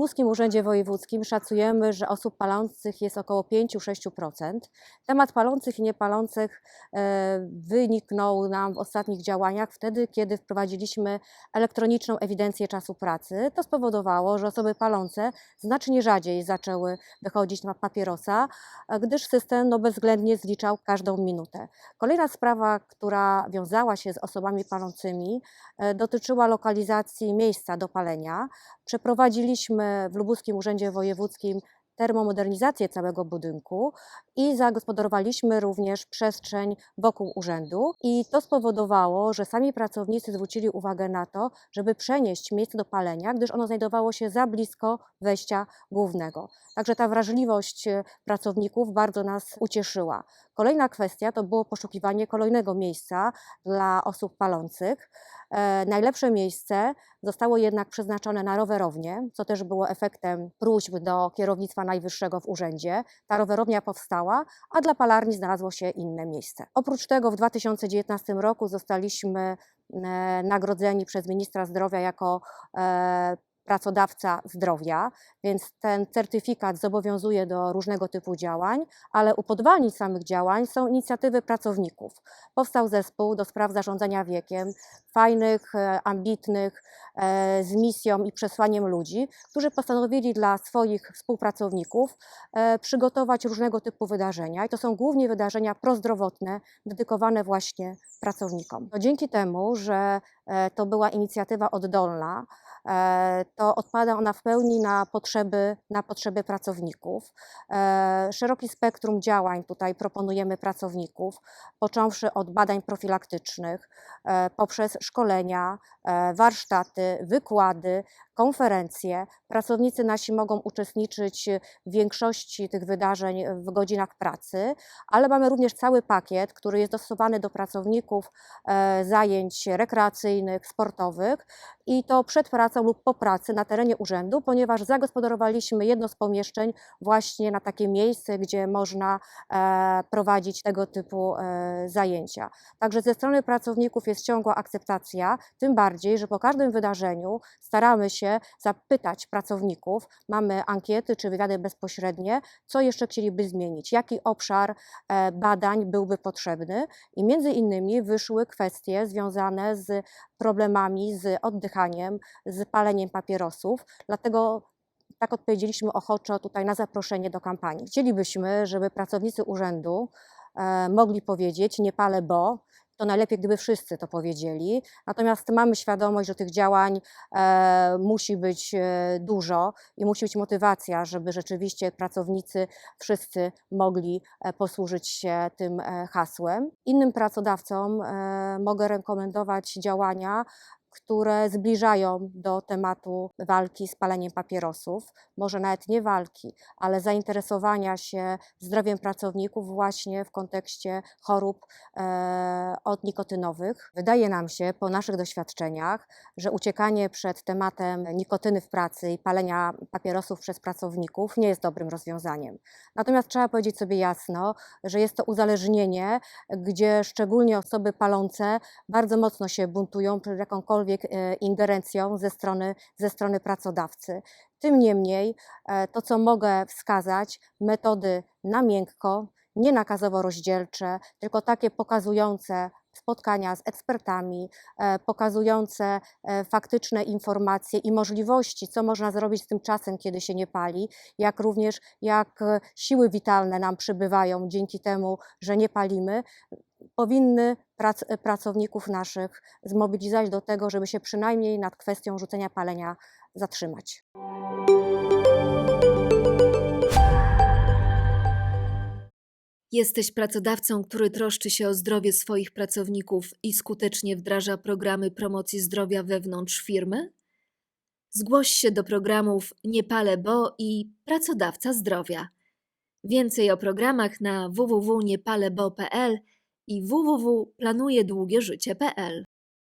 Lubuskim Urzędzie Wojewódzkim szacujemy, że osób palących jest około 5-6%. Temat palących i niepalących e, wyniknął nam w ostatnich działaniach wtedy, kiedy wprowadziliśmy elektroniczną ewidencję czasu pracy. To spowodowało, że osoby palące znacznie rzadziej zaczęły wychodzić na papierosa, e, gdyż system no, bezwzględnie zliczał każdą minutę. Kolejna sprawa, która wiązała się z osobami palącymi, e, dotyczyła lokalizacji miejsca do palenia. Przeprowadziliśmy w Lubuskim Urzędzie Wojewódzkim termomodernizację całego budynku i zagospodarowaliśmy również przestrzeń wokół urzędu. I to spowodowało, że sami pracownicy zwrócili uwagę na to, żeby przenieść miejsce do palenia, gdyż ono znajdowało się za blisko wejścia głównego. Także ta wrażliwość e, pracowników bardzo nas ucieszyła. Kolejna kwestia to było poszukiwanie kolejnego miejsca dla osób palących. E, najlepsze miejsce zostało jednak przeznaczone na rowerownię, co też było efektem próśb do kierownictwa najwyższego w urzędzie. Ta rowerownia powstała, a dla palarni znalazło się inne miejsce. Oprócz tego w 2019 roku zostaliśmy e, nagrodzeni przez ministra zdrowia jako e, pracodawca zdrowia, więc ten certyfikat zobowiązuje do różnego typu działań, ale u samych działań są inicjatywy pracowników. Powstał zespół do spraw zarządzania wiekiem, fajnych, e, ambitnych, e, z misją i przesłaniem ludzi, którzy postanowili dla swoich współpracowników e, przygotować różnego typu wydarzenia. I to są głównie wydarzenia prozdrowotne, dedykowane właśnie pracownikom. No dzięki temu, że to była inicjatywa oddolna, to odpada ona w pełni na potrzeby, na potrzeby pracowników. E, Szeroki spektrum działań tutaj proponujemy pracowników, począwszy od badań profilaktycznych, e, poprzez szkolenia, e, warsztaty, wykłady, konferencje. Pracownicy nasi mogą uczestniczyć w większości tych wydarzeń w godzinach pracy, ale mamy również cały pakiet, który jest dostosowany do pracowników e, zajęć rekreacyjnych, sportowych i to przed pracą lub po pracy na terenie urzędu, ponieważ zagospodarowaliśmy jedno z pomieszczeń właśnie na takie miejsce, gdzie można e, prowadzić tego typu e, zajęcia. Także ze strony pracowników jest ciągła akceptacja, tym bardziej, że po każdym wydarzeniu staramy się zapytać pracowników, mamy ankiety czy wywiady bezpośrednie, co jeszcze chcieliby zmienić, jaki obszar e, badań byłby potrzebny i między innymi wyszły kwestie związane z problemami z oddychaniem, z paleniem papierosów, dlatego tak odpowiedzieliśmy ochoczo tutaj na zaproszenie do kampanii. Chcielibyśmy, żeby pracownicy urzędu e, mogli powiedzieć nie palę bo, to najlepiej, gdyby wszyscy to powiedzieli. Natomiast mamy świadomość, że tych działań e, musi być e, dużo i musi być motywacja, żeby rzeczywiście pracownicy wszyscy mogli e, posłużyć się tym e, hasłem. Innym pracodawcom mogę rekomendować działania, które zbliżają do tematu walki z paleniem papierosów, może nawet nie walki, ale zainteresowania się zdrowiem pracowników właśnie w kontekście chorób e, odnikotynowych. Wydaje nam się po naszych doświadczeniach, że uciekanie przed tematem nikotyny w pracy i palenia papierosów przez pracowników nie jest dobrym rozwiązaniem. Natomiast trzeba powiedzieć sobie jasno, że jest to uzależnienie, gdzie szczególnie osoby palące bardzo mocno się buntują przed jakąkolwiek e, ingerencją ze strony, ze strony pracodawcy. Tym niemniej, e, to co mogę wskazać, metody na miękko, nie nakazowo-rozdzielcze, tylko takie pokazujące spotkania z ekspertami, e, pokazujące faktyczne informacje i możliwości, co można zrobić z tym czasem, kiedy się nie pali, jak również jak siły witalne nam przybywają dzięki temu, że nie palimy, powinny prac, pracowników naszych zmobilizować do tego, żeby się przynajmniej nad kwestią rzucenia palenia zatrzymać. Jesteś pracodawcą, który troszczy się o zdrowie swoich pracowników i skutecznie wdraża programy promocji zdrowia wewnątrz firmy? Zgłoś się do programów Nie palę bo i Pracodawca Zdrowia. Więcej o programach na www.niepalebo.pl i www.planujedługieżycie.pl